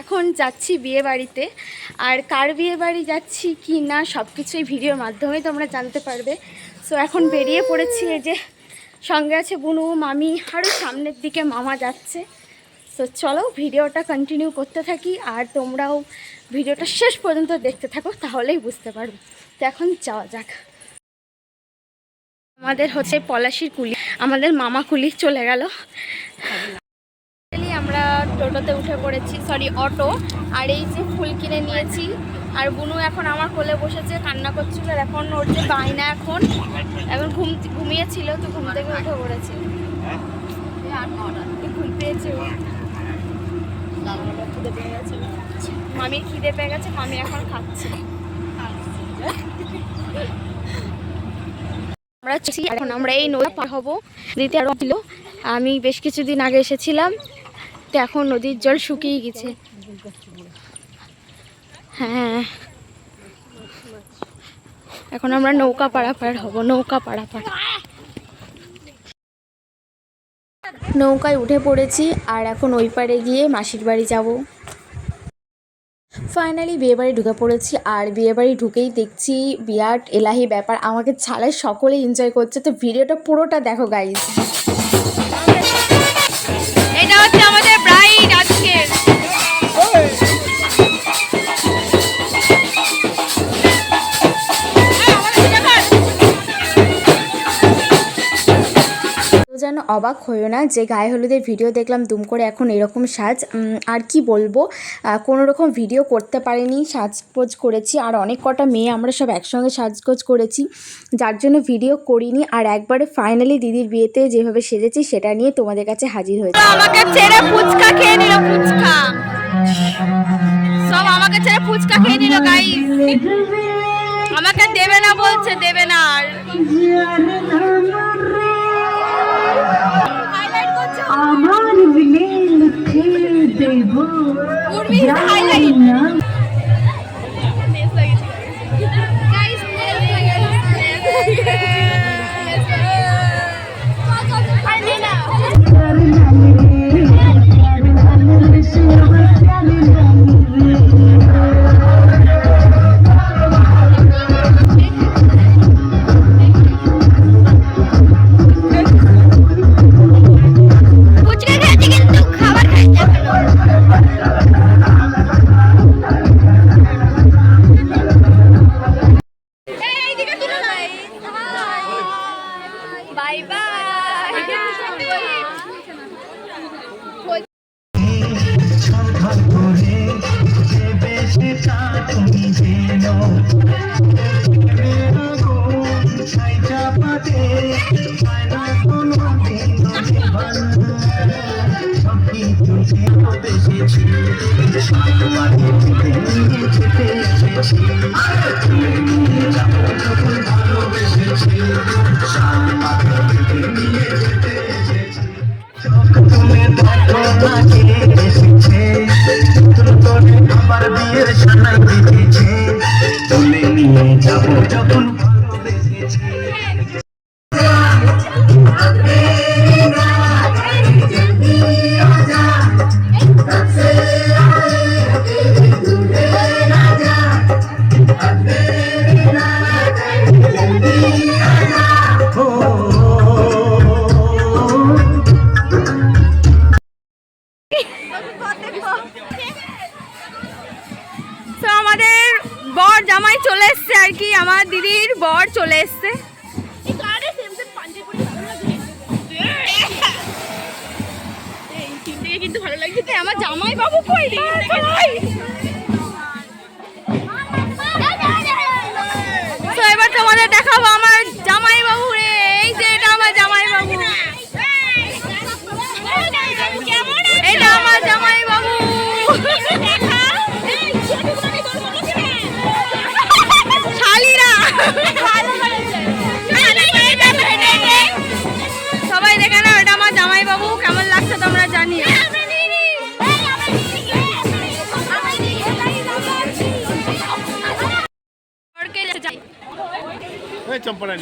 এখন যাচ্ছি বিয়ে বাড়িতে। আর কার বিয়ে বাড়ি যাচ্ছি কি না সব কিছুই ভিডিওর মাধ্যমে তোমরা জানতে পারবে। সো এখন বেরিয়ে পড়েছি এই যে, সঙ্গে আছে বুনু, মামি আরও সামনের দিকে মামা যাচ্ছে। সো চলো ভিডিওটা কন্টিনিউ করতে থাকি, আর তোমরাও ভিডিওটা শেষ পর্যন্ত দেখতে থাকো, তাহলেই বুঝতে পারবে। তো এখন যাওয়া যাক। আমাদের হচ্ছে পলাশির কুলি। আমাদের মামা কুলি চলে গেল। আমরা টোটোতে উঠে পড়েছি সরি অটো। আর এই যে ফুল কিনে নিয়েছি, আর বুনু এখন আমার কোলে বসেছে, কান্না করছিল এখন ওর যে বায়না এখন এখন ঘুম ঘুমিয়েছিল, তো ঘুম থেকে উঠে পড়েছে। পেয়েছে। মামির খিদে পেয়ে গেছে, মামি এখন খাচ্ছে। আমরা এখন আমরা এই নদী পার হব। নদীতে আরও ছিল। আমি বেশ কিছুদিন আগে এসেছিলাম। তো এখন নদীর জল শুকিয়ে গেছে। হ্যাঁ। এখন আমরা নৌকা পাড়াপাড় হব, নৌকা পাড়াপাড় নৌকায় উঠে পড়েছি, আর এখন ওই পারে গিয়ে মাসির বাড়ি যাব। ফাইনালি বিয়ে বাড়ি ঢুকে পড়েছি আর বিয়ে বাড়ি ঢুকেই দেখছি বিরাট এলাহি ব্যাপার। আমাকে ছাড়াই সকলে এনজয় করছে। তো ভিডিওটা পুরোটা দেখো গাইজ এটা হচ্ছে আমাদের ব্রাইড আজকের যেন অবাক হইও না যে গায়ে হলুদের ভিডিও দেখলাম দুম করে এখন এরকম সাজ আর কি বলব? কোনো রকম ভিডিও করতে পারিনি সাজগোজ করেছি আর অনেক কটা মেয়ে আমরা সব একসঙ্গে সাজগোজ করেছি যার জন্য ভিডিও করিনি আর একবারে ফাইনালি দিদির বিয়েতে যেভাবে সেজেছি সেটা নিয়ে তোমাদের কাছে হাজির হয়েছে। আমাকে ছেড়ে ফুচকা খেয়ে নিল ফুচকা। সব আমাকে ছেড়ে ফুচকা খেয়ে নিল গাইস আমাকে দেবে না বলছে দেবে না আর। চলে এসছে। কিন্তু ভালো লাগছে। আমার জামাই বাবু কই তো এবার তোমাদের দেখাবো আমার জামাই বাবু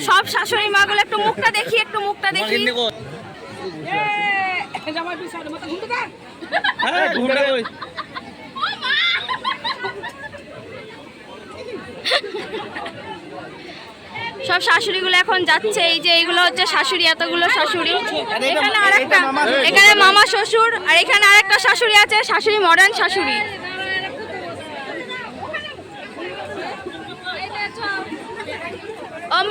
সব শাশুড়ি মা গুলো একটু মুখটা দেখি একটু মুখটা দেখি। সব শাশুড়িগুলো এখন যাচ্ছে এই যে এইগুলো হচ্ছে শাশুড়ি এতগুলো শাশুড়ি। এখানে আরেকটা এখানে মামা শ্বশুর আর এখানে আরেকটা শাশুড়ি আছে শাশুড়ি মডার্ন শাশুড়ি।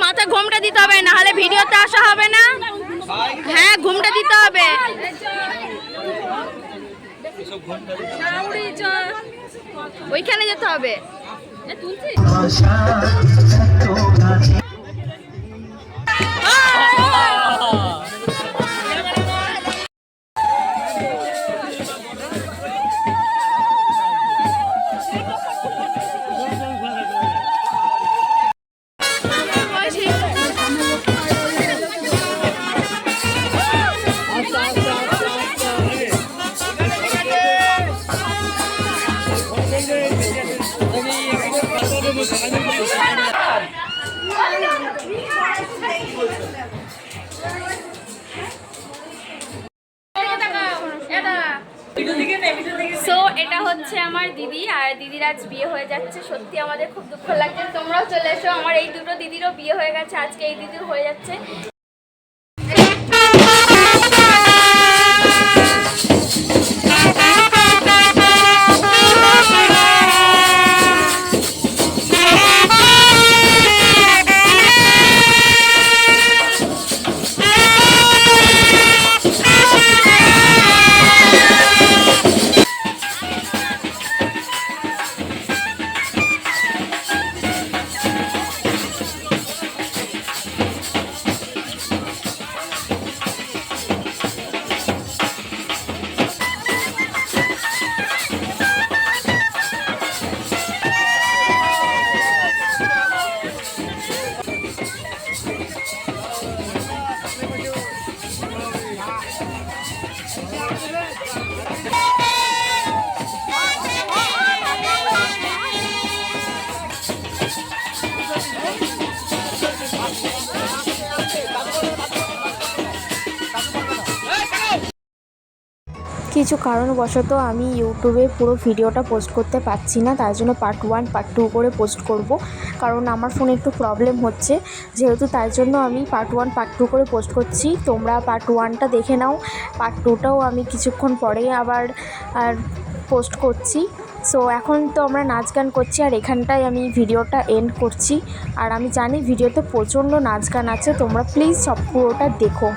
মাথা ঘুমটা দিতে হবে না হলে ভিডিওতে আসা হবে না। হ্যাঁ ঘুমটা দিতে হবে। ওইখানে যেতে হবে। আশা সো এটা হচ্ছে আমার দিদি, আর দিদির আজ বিয়ে হয়ে যাচ্ছে। সত্যি আমাদের খুব দুঃখ লাগছে। তোমরাও চলে এসো। আমার এই দুটো দিদিরও বিয়ে হয়ে গেছে। আজকে এই দিদির হয়ে যাচ্ছে। কিছু কারণবশত আমি ইউটিউবে পুরো ভিডিওটা পোস্ট করতে পারছি না, তার জন্য পার্ট ওয়ান পার্ট টু করে পোস্ট করব। কারণ আমার ফোনে একটু প্রবলেম হচ্ছে, যেহেতু তার জন্য আমি পার্ট ওয়ান পার্ট টু করে পোস্ট করছি। তোমরা পার্ট ওয়ানটা দেখে নাও পার্ট টুটাও আমি কিছুক্ষণ পরে আবার, আর পোস্ট করছি। সো এখন তো আমরা নাচ গান করছি, আর এখানটায় আমি ভিডিওটা এন্ড করছি। আর আমি জানি ভিডিওতে প্রচণ্ড নাচ গান আছে, তোমরা প্লিজ সব পুরোটা দেখো।